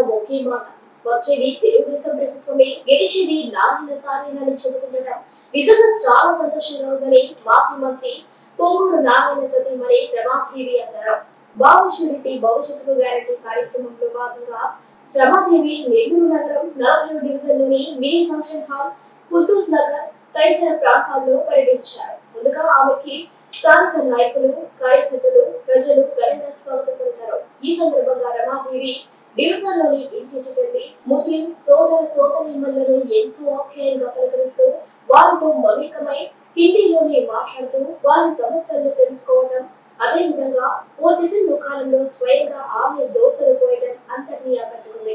ఒకే మాట. వచ్చేది తెలుగుదేశం ప్రభుత్వమే గెలిచేది నారాయణ సారేనని చెబుతుండటం. నిజంగా చాలా సంతోషంగా ఉందని మాజీ మంత్రి పొంగూరు నారాయణ సతీమణి ప్రభాదేవి అన్నారు. బాబుషురెడ్డి భవిష్యత్తుకు గ్యారంటీ కార్యక్రమంలో భాగంగా రమాదేవి నెల్లూరు నగరం నలభై డివిజన్లోని mini function hall Kuthus Nagar తదితర ప్రాంతాల్లో పర్యటించారు. ముందుగా ఆమెకి స్థానిక నాయకులు కార్యకర్తలు ప్రజలు ఘనంగా స్వాగతం పలికారు. ఈ సందర్భంగా రమాదేవి డివిజన్లోని లోని వెళ్ళి ముస్లిం సోదర సోదరీమణులను ఎంతో ఆప్యాయంగా పలకరిస్తూ వారితో మమేకమై హిందీలోనే మాట్లాడుతూ వారి సమస్యలను తెలుసుకోవడం అదేవిధంగా ఓ టిఫిన్ దుకాణంలో స్వయంగా ఆమె దోశలు పోయడం అందరినీ ఆకట్టుకుంది.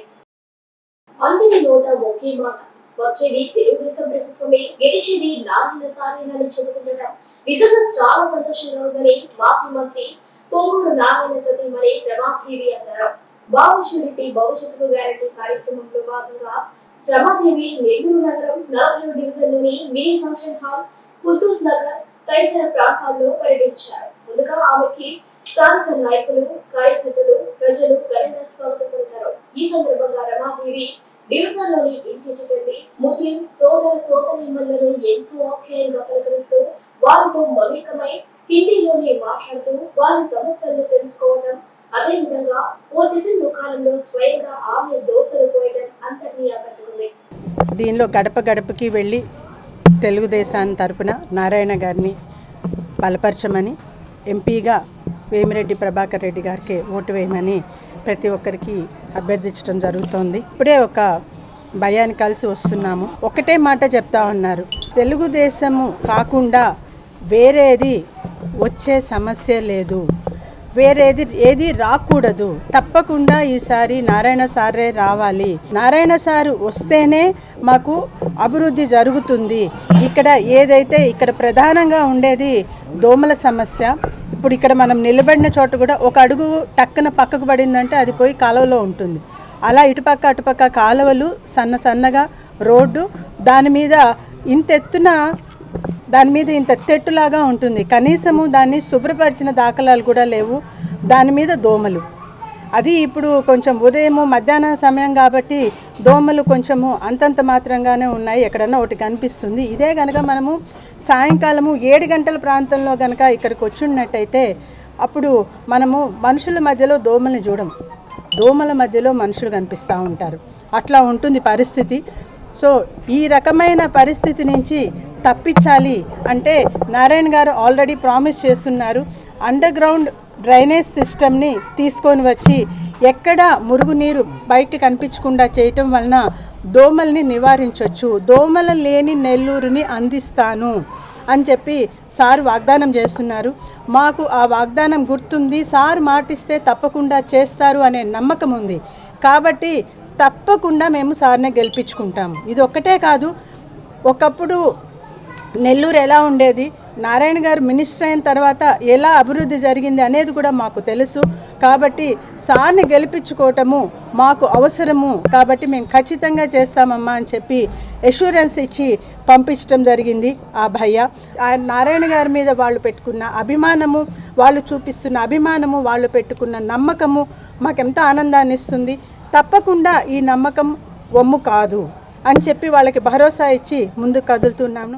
అందరి నోట ఒకే మాట వచ్చేది తెలుగుదేశం ప్రభుత్వమే గెలిచేది నారాయణ సారేనని చెబుతుండటం. నిజంగా చాలా సంతోషంగా ఉందని మాజీ మంత్రి పొంగూరు నారాయణ సతీమణి ప్రభాదేవి అన్నారు. బాబుషురెడ్డి భవిష్యత్తుకు గ్యారంటీ కార్యక్రమంలో భాగంగా రమాదేవి నెల్లూరు నగరం నలభై డివిజన్లోని mini function hall Kuthus Nagar తదితర ప్రాంతాల్లో పర్యటించారు. ముందుగా ఆమెకి స్థానిక నాయకులు కార్యకర్తలు ప్రజలు ఘనంగా స్వాగతం పలికారు. ఈ సందర్భంగా రమాదేవి డివిజన్లోని ఇంటికి వెళ్ళి ముస్లిం సోదర సోదరిమలను ఎంతో ఆప్యాయంగా పలకరిస్తూ వారితో మమేకమై హిందీలోనే మాట్లాడుతూ వారి సమస్యలను తెలుసుకోవడం అదేవిధంగా ఓ టిఫిన్ దుకాణంలో స్వయంగా ఆమె దోశలు పోయడం అంతటినీ ఆకట్టుకుంది దీనిలో గడప గడపకి వెళ్ళి తెలుగుదేశాన్ని తరపున నారాయణ గారిని బలపరచమని ఎంపీగా వేమిరెడ్డి ప్రభాకర్ రెడ్డి గారికి ఓటు వేయమని ప్రతి ఒక్కరికి అభ్యర్థించడం జరుగుతోంది. ఇప్పుడే ఒక భయాన్ని కలిసి వస్తున్నాము. ఒకటే మాట చెప్తా ఉన్నారు. తెలుగుదేశము కాకుండా వేరేది వచ్చే సమస్య లేదు. వేరేది ఏది రాకూడదు. తప్పకుండా ఈసారి నారాయణ సారే రావాలి. నారాయణ సారు వస్తేనే మాకు అభివృద్ధి జరుగుతుంది. ఇక్కడ ఏదైతే ఇక్కడ ప్రధానంగా ఉండేది దోమల సమస్య. ఇప్పుడు ఇక్కడ మనం నిలబడిన చోట కూడా ఒక అడుగు టక్కున పక్కకు పడిందంటే అది పోయి కాలువలో ఉంటుంది. అలా ఇటుపక్క అటుపక్క కాలువలు సన్న సన్నగా రోడ్డు. దాని మీద ఇంత ఎత్తున దాని మీద ఇంత తెట్టులాగా ఉంటుంది. కనీసము దాన్ని శుభ్రపరిచిన దాఖలాలు కూడా లేవు. దాని మీద దోమలు. అది ఇప్పుడు కొంచెం ఉదయము మధ్యాహ్నం సమయం కాబట్టి దోమలు కొంచెము అంతంత మాత్రంగానే ఉన్నాయి. ఎక్కడన్నా ఒకటి కనిపిస్తుంది. ఇదే కనుక మనము సాయంకాలము ఏడు గంటల ప్రాంతంలో కనుక ఇక్కడికి వచ్చినట్టయితే అప్పుడు మనము మనుషుల మధ్యలో దోమల్ని చూడము. దోమల మధ్యలో మనుషులు కనిపిస్తూ ఉంటారు. అట్లా ఉంటుంది పరిస్థితి. సో ఈ రకమైన పరిస్థితి నుంచి తప్పించాలి అంటే నారాయణ గారు ఆల్రెడీ ప్రామిస్ చేస్తున్నారు అండర్ గ్రౌండ్ డ్రైనేజ్ సిస్టమ్ని తీసుకొని వచ్చి ఎక్కడ మురుగునీరు బయట కనిపించకుండా చేయటం వలన దోమల్ని నివారించవచ్చు దోమల లేని నెల్లూరుని అందిస్తాను అని చెప్పి సార్ వాగ్దానం చేస్తున్నారు. మాకు ఆ వాగ్దానం గుర్తుంది సార్ మాటిస్తే తప్పకుండా చేస్తారు అనే నమ్మకం ఉంది. కాబట్టి తప్పకుండా మేము సార్నే గెలిపించుకుంటాము ఇది ఒక్కటే కాదు ఒకప్పుడు నెల్లూరు ఎలా ఉండేది? నారాయణ గారు మినిస్టర్ అయిన తర్వాత ఎలా అభివృద్ధి జరిగింది అనేది కూడా మాకు తెలుసు. కాబట్టి సార్ని గెలిపించుకోవటము మాకు అవసరము. కాబట్టి మేము ఖచ్చితంగా చేస్తామమ్మా అని చెప్పి ఎష్యూరెన్స్ ఇచ్చి పంపించడం జరిగింది ఆ భయ్య. నారాయణ గారి మీద వాళ్ళు పెట్టుకున్న అభిమానము వాళ్ళు చూపిస్తున్న అభిమానము వాళ్ళు పెట్టుకున్న నమ్మకము మాకెంత ఆనందాన్ని ఇస్తుంది. తప్పకుండా ఈ నమ్మకం వమ్ము కాదు అని చెప్పి వాళ్ళకి భరోసా ఇచ్చి ముందుకు కదులుతున్నాను.